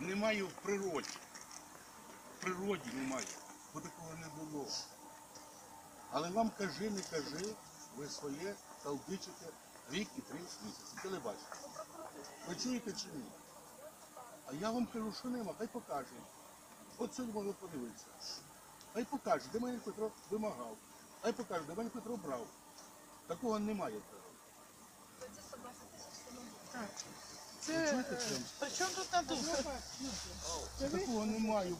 немає в природі. В природі немає, бо такого не було. Але вам кажи, не кажи, ви своє талдичите рік і три місяці. Телебачите. Ви чуєте чи ні? А я вам кажу, що нема, хай покаже. От сьогодні можна подивитися. Хай покаже, де мене Петро вимагав. Хай покаже, де мене Петро брав. Такого немає. Ви Це, я вам при чому тут надув? Такого немає.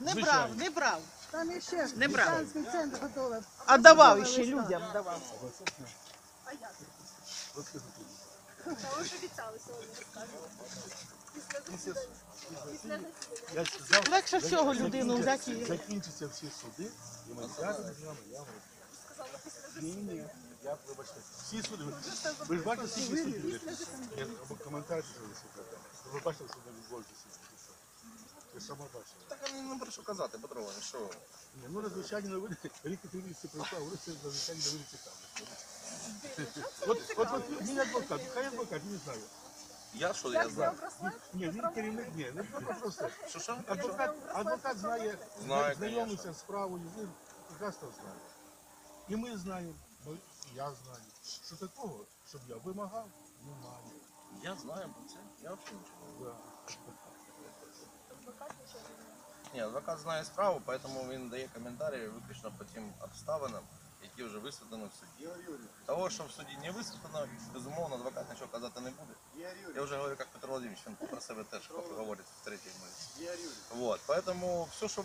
Не брав, не брав. Там іще Не брав. Британський центр готовий. А давав ще людям, давав. Я сказав, Легше всього людину взяти і... закінчаться всі суди, і ми сядемо з вами, я вам ні, ні, я вибачте. Всі суди. ви- ж бачите, скільки судів? Я коментар залишити. Ви бачите, що не відбувається. Ви сама бачили. Так а не про що казати, Петро, ну що? Ні, ну надзвичайно новини, рік і три місяці вони це надзвичайно новини цікаві. От, от, от, він адвокат, хай адвокат, не знаю. Я що, я знаю. Ні, він керівник, ні, не просто. Що що? Адвокат, адвокат знає, Знає, знайомиться з справою, він прекрасно знає. І ми знаємо, і я знаю, що такого, щоб я вимагав, немає. Я знаю про це. Я взагалі нічого. Да. Ні, адвокат знає справу, тому він дає коментарі виключно по тим обставинам, які вже висвітлені в суді. Того, що в суді не висвітлено, безумовно, адвокат нічого казати не буде. Я вже говорю, як Петро Володимирович, він про себе теж говорить в третій мові. Вот, поэтому все, що